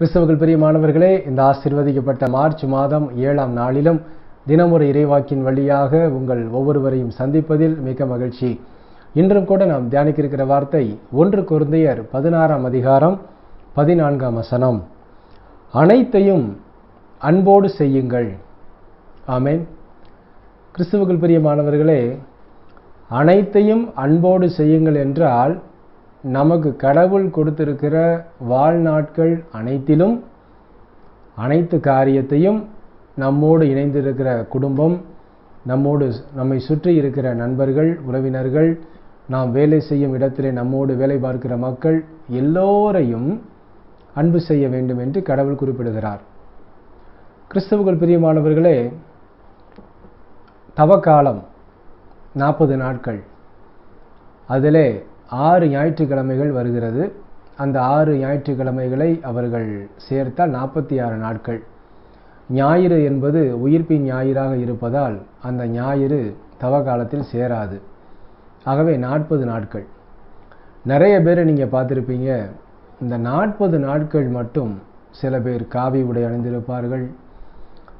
கிறிஸ்தவர்கள் பிரியமானவர்களே இந்த ஆசிர்வதிக்கப்பட்ட மார்ச் மாதம் ஏழாம் நாளிலும் தினமொரு இறைவாக்கின் வழியாக உங்கள் ஒவ்வொருவரையும் சந்திப்பதில் மிக மகிழ்ச்சி. இன்றும் கூட நாம் தியானிக்க இருக்கிற வார்த்தை ஒன்று குருந்தையர் பதினாறாம் அதிகாரம் பதினான்காம் வசனம். அனைத்தையும் அன்போடு செய்யுங்கள். ஆமென். கிறிஸ்துவுக்குள் பிரியமானவர்களே அனைத்தையும் அன்போடு செய்யுங்கள் என்றால் நமக்கு கடவுள் கொடுத்திருக்கிற வாழ்நாட்கள் அனைத்திலும் அனைத்து காரியத்தையும் நம்மோடு இணைந்திருக்கிற குடும்பம் நம்மோடு நம்மை சுற்றி இருக்கிற நண்பர்கள் உறவினர்கள் நாம் வேலை செய்யும் இடத்திலே நம்மோடு வேலை பார்க்கிற மக்கள் எல்லோரையும் அன்பு செய்ய வேண்டும் என்று கடவுள் குறிப்பிடுகிறார். கிறிஸ்தவர்கள் பிரியமானவர்களே தவக்காலம் நாற்பது நாட்கள். அதிலே ஆறு ஞாயிற்றுக்கிழமைகள் வருகிறது. அந்த ஆறு ஞாயிற்றுக்கிழமைகளை அவர்கள் சேர்த்தால் நாற்பத்தி ஆறு நாட்கள். ஞாயிறு என்பது உயிர்ப்பின் ஞாயிறாக இருப்பதால் அந்த ஞாயிறு தவ காலத்தில் சேராது. ஆகவே நாற்பது நாட்கள். நிறைய பேரை நீங்கள் பார்த்துருப்பீங்க. இந்த நாற்பது நாட்கள் மட்டும் சில பேர் காவி உடை அணிந்திருப்பார்கள்.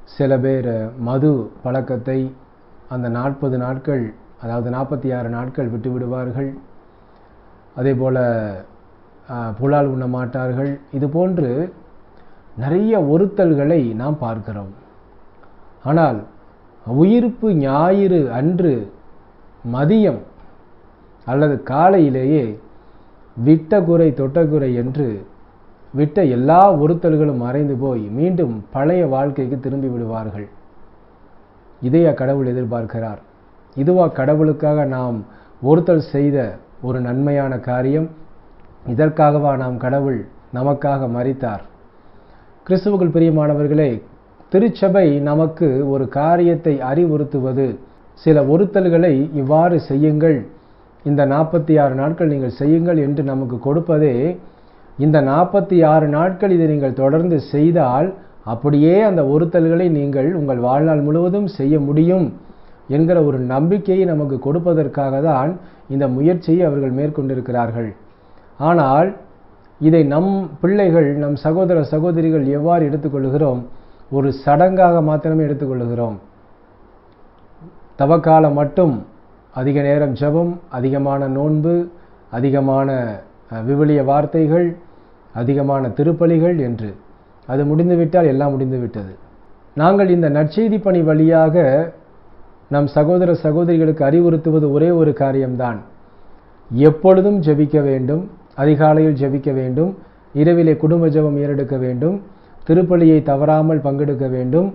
சில பேர் மது பழக்கத்தை அந்த நாற்பது நாட்கள் அதாவது நாற்பத்தி ஆறு நாட்கள் விட்டு விடுவார்கள் அதே போல் புலால் உண்ண மாட்டார்கள். இது போன்று நிறைய ஒருத்தல்களை நாம் பார்க்கிறோம். ஆனால் உயிர்ப்பு ஞாயிறு அன்று மதியம் அல்லது காலையிலேயே விட்ட குறை தொட்டகுறை என்று விட்ட எல்லா ஒருத்தல்களும் மறைந்து போய் மீண்டும் பழைய வாழ்க்கைக்கு திரும்பி விடுவார்கள். இதையா கடவுள் எதிர்பார்க்கிறார். இதுவா கடவுளுக்காக நாம் ஒருத்தல் செய்த ஒரு நன்மையான காரியம். இதற்காகவா நாம் கடவுள் நமக்காக மறித்தார் கிறிஸ்துவுக்குள் பிரியமானவர்களே திருச்சபை நமக்கு ஒரு காரியத்தை அறிவுறுத்துவது. சில ஒருத்தல்களை இவ்வாறு செய்யுங்கள். இந்த நாற்பத்தி ஆறு நாட்கள் நீங்கள் செய்யுங்கள் என்று நமக்கு கொடுப்பதே இந்த நாற்பத்தி ஆறு நாட்கள் இதை நீங்கள் தொடர்ந்து செய்தால் அப்படியே அந்த ஒருத்தல்களை நீங்கள் உங்கள் வாழ்நாள் முழுவதும் செய்ய முடியும். என்கிற ஒரு நம்பிக்கையை நமக்கு கொடுப்பதற்காக தான் இந்த முயற்சியை அவர்கள் மேற்கொண்டிருக்கிறார்கள். ஆனால் இதை நம் பிள்ளைகள் நம் சகோதர சகோதரிகள் எவ்வாறு எடுத்துக்கொள்கிறோம்? ஒரு சடங்காக மாத்திரமே எடுத்துக்கொள்கிறோம். தவக்காலம் மட்டும் அதிக நேரம் ஜபம் அதிகமான நோன்பு அதிகமான விவிலிய வார்த்தைகள் அதிகமான திருப்பலிகள் என்று. அது முடிந்துவிட்டால் எல்லாம் முடிந்துவிட்டது. நாங்கள் இந்த நற்செய்தி பணி வழியாக நம் சகோதர சகோதரிகளுக்கு அறிவுறுத்துவது ஒரே ஒரு காரியம்தான். எப்பொழுதும் ஜெபிக்க வேண்டும் அதிகாலையில் ஜெபிக்க வேண்டும் இரவிலே குடும்ப ஜெபம் ஏறெடுக்க வேண்டும் திருப்பலியை தவறாமல் பங்கெடுக்க வேண்டும்.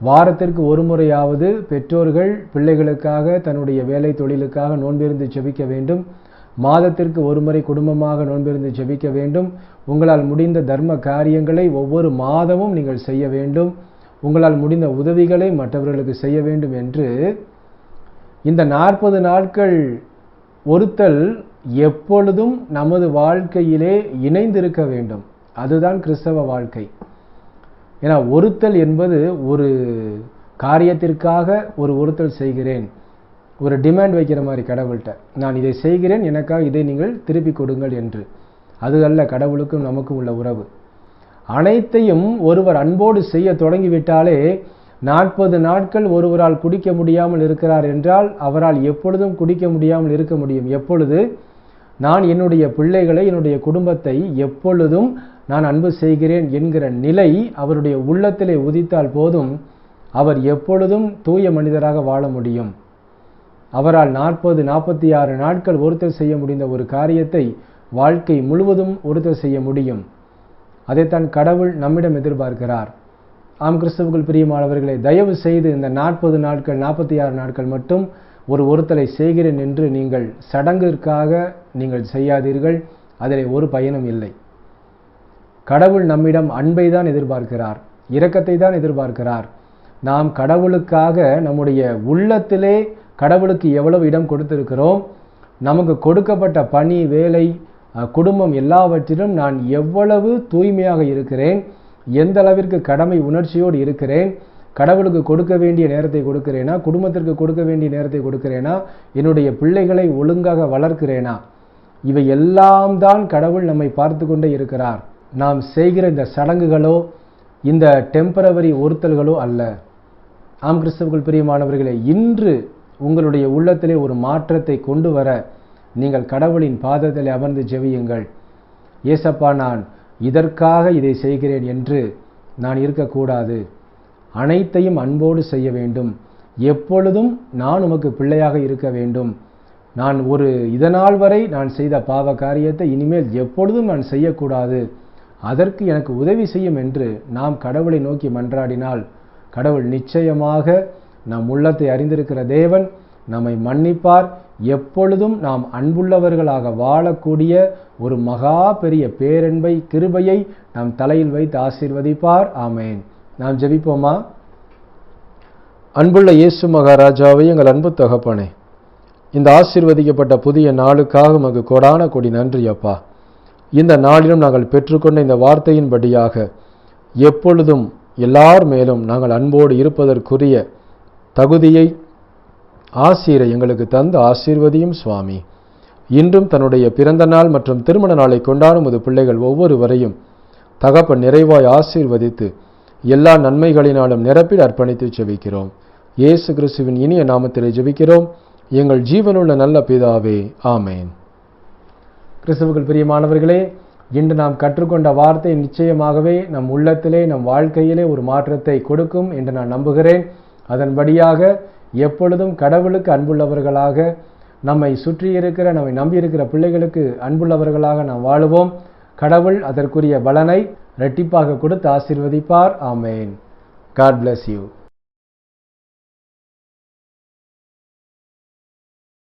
வாரத்திற்கு ஒரு முறையாவது பெற்றோர்கள் பிள்ளைகளுக்காக தன்னுடைய வேலை தொழிலுக்காக நோன்பிருந்து ஜெபிக்க வேண்டும். மாதத்திற்கு ஒரு முறை குடும்பமாக நோன்பிருந்து ஜெபிக்க வேண்டும். உங்களால் முடிந்த தர்ம காரியங்களை ஒவ்வொரு மாதமும் நீங்கள் செய்ய வேண்டும். உங்களால் முடிந்த உதவிகளை மற்றவர்களுக்கு செய்ய வேண்டும் என்று இந்த நாற்பது நாட்கள் ஒருத்தல் எப்பொழுதும் நமது வாழ்க்கையிலே இணைந்திருக்க வேண்டும். அதுதான் கிறிஸ்தவ வாழ்க்கை. ஏன்னா ஒருத்தல் என்பது ஒரு காரியத்திற்காக ஒரு ஒருத்தல் செய்கிறேன். ஒரு டிமாண்ட் வைக்கிற மாதிரி கடவுள்கிட்ட. நான் இதை செய்கிறேன் எனக்காக இதை நீங்கள் திருப்பி கொடுங்கள் என்று. அது அல்ல கடவுளுக்கும் நமக்கும் உள்ள உறவு. அனைத்தையும் ஒருவர் அன்போடு செய்ய தொடங்கிவிட்டாலே நாற்பது நாட்கள் ஒருவரால் குடிக்க முடியாமல் இருக்கிறார் என்றால் அவரால் எப்பொழுதும் குடிக்க முடியாமல் இருக்க முடியும். எப்பொழுது? நான் என்னுடைய பிள்ளைகளை என்னுடைய குடும்பத்தை எப்பொழுதும் நான் அன்பு செய்கிறேன் என்கிற நிலை அவருடைய உள்ளத்திலே உதித்தால் போதும் அவர் எப்பொழுதும் தூய மனிதராக வாழ முடியும். அவரால் நாற்பது நாற்பத்தி ஆறு நாட்கள் ஒருத்தர் செய்ய முடிந்த ஒரு காரியத்தை வாழ்க்கை முழுவதும் ஒருத்தர் செய்ய முடியும். அதைத்தான் கடவுள் நம்மிடம் எதிர்பார்க்கிறார். ஆம் கிறிஸ்தவர்கள் பிரியமானவர்களை தயவு செய்து இந்த நாற்பது நாட்கள் நாற்பத்தி ஆறு நாட்கள் மட்டும் ஒரு ஒருத்தலை செய்கிறேன் என்று நீங்கள் சடங்கிற்காக நீங்கள் செய்யாதீர்கள். அதில் ஒரு பயனும் இல்லை. கடவுள் நம்மிடம் அன்பை தான் எதிர்பார்க்கிறார் இரக்கத்தை தான் எதிர்பார்க்கிறார். நாம் கடவுளுக்காக நம்முடைய உள்ளத்திலே கடவுளுக்கு எவ்வளவு இடம் கொடுத்திருக்கிறோம் நமக்கு கொடுக்கப்பட்ட பணி வேலை குடும்பம் எல்லாவற்றிலும் நான் எவ்வளவு தூய்மையாக இருக்கிறேன் எந்த அளவிற்கு கடமை உணர்ச்சியோடு இருக்கிறேன் கடவுளுக்கு கொடுக்க வேண்டிய நேரத்தை கொடுக்கிறேனா குடும்பத்திற்கு கொடுக்க வேண்டிய நேரத்தை கொடுக்கிறேனா என்னுடைய பிள்ளைகளை ஒழுங்காக வளர்க்கிறேனா இவை எல்லாம் தான் கடவுள் நம்மை பார்த்து கொண்டே இருக்கிறார். நாம் செய்கிற இந்த சடங்குகளோ இந்த டெம்பரவரி ஒருத்தல்களோ அல்ல. ஆம் கிறிஸ்தவர்கள் பிரியமானவர்களே இன்று உங்களுடைய உள்ளத்திலே ஒரு மாற்றத்தை கொண்டு வர நீங்கள் கடவுளின் பாதத்தில் அமர்ந்து ஜெபியுங்கள். ஏசப்பா நான் இதற்காக இதை செய்கிறேன் என்று நான் இருக்கக்கூடாது. அனைத்தையும் அன்போடு செய்ய வேண்டும். எப்பொழுதும் நான் உமக்கு பிள்ளையாக இருக்க வேண்டும். நான் ஒரு இதனால் வரை நான் செய்த பாவ காரியத்தை இனிமேல் எப்பொழுதும் நான் செய்யக்கூடாது. அதற்கு எனக்கு உதவி செய்யும் என்று நாம் கடவுளை நோக்கி மன்றாடினால் கடவுள் நிச்சயமாக நம் உள்ளத்தை அறிந்திருக்கிற தேவன் நம்மை மன்னிப்பார். எப்பொழுதும் நாம் அன்புள்ளவர்களாக வாழக்கூடிய ஒரு மகா பெரிய பேரன்பை கிருபையை நம் தலையில் வைத்து ஆசீர்வதிப்பார். ஆமேன். நாம் ஜெபிப்போமா? அன்புள்ள இயேசு மகாராஜாவை எங்கள் அன்பு தகப்பனே இந்த ஆசீர்வதிக்கப்பட்ட புதிய நாளுக்காக உமக்கு கொடான கொடி நன்றி அப்பா. இந்த நாளிலும் நாங்கள் பெற்றுக்கொண்ட இந்த வார்த்தையின்படியாக எப்பொழுதும் எல்லார் மேலும் நாங்கள் அன்போடு இருப்பதற்குரிய தகுதியை ஆசீரை எங்களுக்கு தந்து ஆசீர்வதியும் சுவாமி. இன்றும் தன்னுடைய பிறந்த நாள் மற்றும் திருமண நாளை கொண்டாடும் உது பிள்ளைகள் ஒவ்வொருவரையும் தகப்பன் நிறைவாய் ஆசீர்வதித்து எல்லா நன்மைகளினாலும் நிரப்பில் அர்ப்பணித்து ஜெபிக்கிறோம். இயேசு கிறிஸ்துவின் இனிய நாமத்திலே ஜெபிக்கிறோம். எங்கள் ஜீவனுள்ள நல்ல பிதாவே ஆமேன். கிறிஸ்துவுக்குள் பிரியமானவர்களே இன்று நாம் கற்றுக்கொண்ட வார்த்தை நிச்சயமாகவே நம் உள்ளத்திலே நம் வாழ்க்கையிலே ஒரு மாற்றத்தை கொடுக்கும் என்று நான் நம்புகிறேன். அதன்படியாக எப்பொழுதும் கடவுளுக்கு அன்புள்ளவர்களாக நம்மை சுற்றி இருக்கிற நம்மை நம்பியிருக்கிற பிள்ளைகளுக்கு அன்புள்ளவர்களாக நாம் வாழுவோம். கடவுள் அதற்குரிய பலனை இரட்டிப்பாக கொடுத்து ஆசீர்வதிப்பார். ஆமேன். God bless you